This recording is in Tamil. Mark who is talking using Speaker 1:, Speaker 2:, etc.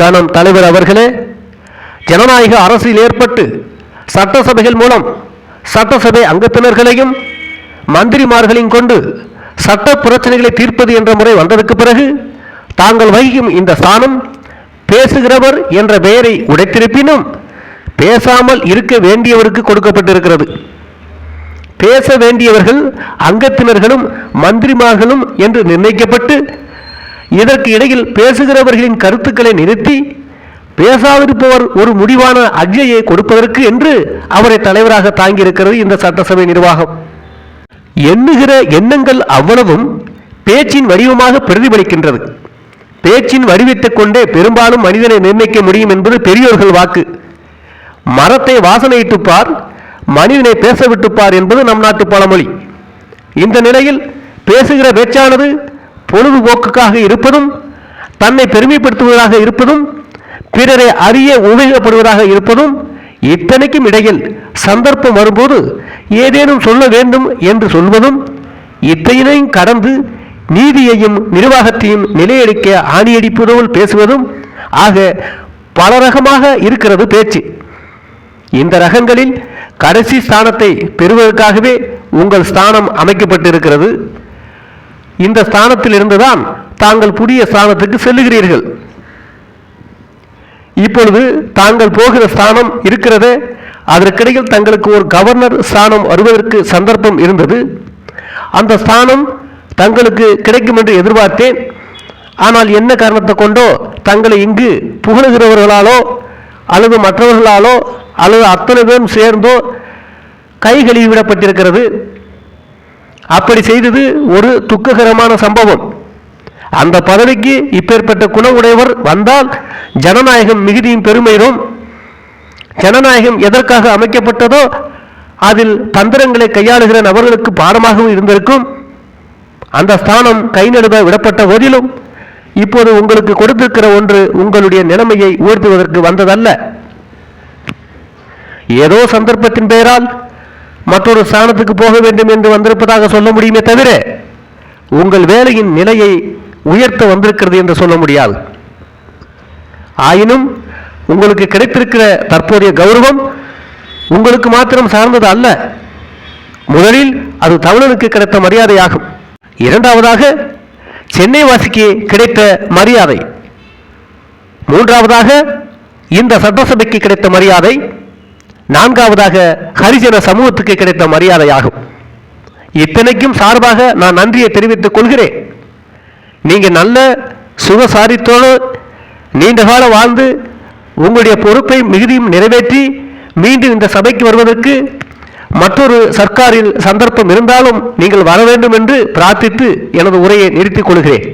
Speaker 1: கணம் தலைவர் அவர்களே ஜனநாயக அரசில் ஏற்பட்டு சட்டசபைகள் மூலம் சட்டசபை அங்கத்தினர்களையும் மந்திரிமார்களையும் கொண்டு சட்ட பிரச்சனைகளை தீர்ப்பது என்ற முறை வந்ததற்கு பிறகு தாங்கள் வகிக்கும் இந்த ஸ்தானம் பேசுகிறவர் என்ற பெயரை உடைத்திருப்பினும் பேசாமல் இருக்க வேண்டியவருக்கு கொடுக்கப்பட்டிருக்கிறது. பேச வேண்டியவர்கள் அங்கத்தினர்களும் மந்திரிமார்களும் என்று நிர்ணயிக்கப்பட்டு இதற்கு இடையில் பேசுகிறவர்களின் கருத்துக்களை நிறுத்தி பேசாதிருப்பவர் ஒரு முடிவான அஜையை கொடுப்பதற்கு என்று அவரை தலைவராக தாங்கியிருக்கிறது இந்த சட்டசபை நிர்வாகம். எண்ணுகிற எண்ணங்கள் அவ்வளவும் பேச்சின் வடிவமாக பிரதிபலிக்கின்றது. பேச்சின் வடிவத்தைக் கொண்டே பெரும்பாலும் மனிதனை நிர்ணயிக்க முடியும் என்பது பெரியோர்கள் வாக்கு. மரத்தை வாசனையிட்டுப்பார் மனிதனை பேச விட்டுப்பார் என்பது நம் நாட்டு பழமொழி. இந்த நிலையில் பேசுகிற பேச்சானது பொழுதுபோக்குக்காக இருப்பதும் தன்னை பெருமைப்படுத்துவதாக இருப்பதும் பிறரை அறிய உபயோகப்படுவதாக இருப்பதும் இத்தனைக்கும் இடையில் சந்தர்ப்பம் வரும்போது ஏதேனும் சொல்ல வேண்டும் என்று சொல்வதும் இத்தனையும் கடந்து நீதியையும் நிர்வாகத்தையும் நிலையடிக்க ஆணியடிப்பதோல் பேசுவதும் ஆக பல ரகமாக இருக்கிறது பேச்சு. இந்த ரகங்களில் கடைசி ஸ்தானத்தை பெறுவதற்காகவே உங்கள் ஸ்தானம் அமைக்கப்பட்டிருக்கிறது. இந்த ஸ்தானத்தில் இருந்துதான் தாங்கள் புதிய ஸ்தானத்துக்கு செல்லுகிறீர்கள். இப்பொழுது தாங்கள் போகிற ஸ்தானம் இருக்கிறதே அதற்கிடையில் தங்களுக்கு ஒரு கவர்னர் ஸ்தானம் வருவதற்கு சந்தர்ப்பம் இருந்தது. அந்த ஸ்தானம் தங்களுக்கு கிடைக்கும் என்று எதிர்பார்த்தேன். ஆனால் என்ன காரணத்தை கொண்டோ தங்களை இங்கு புகழுகிறவர்களாலோ அல்லது மற்றவர்களாலோ அல்லது அத்தனை பேரும் சேர்ந்தோ கை கழுவிவிடப்பட்டிருக்கிறது அப்படி செய்தது ஒரு துக்ககரமான சம்பவம். அந்த பதவிக்கு இப்பேற்பட்ட குணவுடையவர் வந்தால் ஜனநாயகம் மிகுதியும் பெருமையிடும். ஜனநாயகம் எதற்காக அமைக்கப்பட்டதோ அதில் தந்திரங்களை கையாளுகிற நபர்களுக்கு பாடமாகவும் இருந்திருக்கும். அந்த ஸ்தானம் கை நடுவ விடப்பட்ட போதிலும் இப்போது உங்களுக்கு கொடுத்திருக்கிற ஒன்று உங்களுடைய நிலைமையை உயர்த்துவதற்கு வந்ததல்ல. ஏதோ சந்தர்ப்பத்தின் பெயரால் மற்றொரு ஸ்தானத்துக்கு போக வேண்டும் என்று வந்திருப்பதாக சொல்ல முடியுமே தவிர உங்கள் வேலையின் நிலையை உயர்த்த வந்திருக்கிறது என்று சொல்ல முடியாது. ஆயினும் உங்களுக்கு கிடைத்திருக்கிற தற்போதைய கௌரவம் உங்களுக்கு மாத்திரம் சார்ந்தது அல்ல. முதலில் அது தமிழனுக்கு கிடைத்த மரியாதையாகும். இரண்டாவதாக சென்னை வாசிக்கு கிடைத்த மரியாதை. மூன்றாவதாக இந்த சட்டசபைக்கு கிடைத்த மரியாதை நான்காவதாக ஹரிஜன சமூகத்துக்கு கிடைத்த மரியாதையாகும். இத்தனைக்கும் சார்பாக நான் நன்றியை தெரிவித்துக் கொள்கிறேன். நீங்கள் நல்ல சுகசாரித்தோடு நீண்ட காலம் வாழ்ந்து உங்களுடைய பொறுப்பை மிகுதியும் நிறைவேற்றி மீண்டும் இந்த சபைக்கு வருவதற்கு மற்றொரு சர்க்காரில் சந்தர்ப்பம் இருந்தாலும் நீங்கள் வர வேண்டும் என்று பிரார்த்தித்து எனது உரையை நிறுத்திக் கொள்கிறேன்.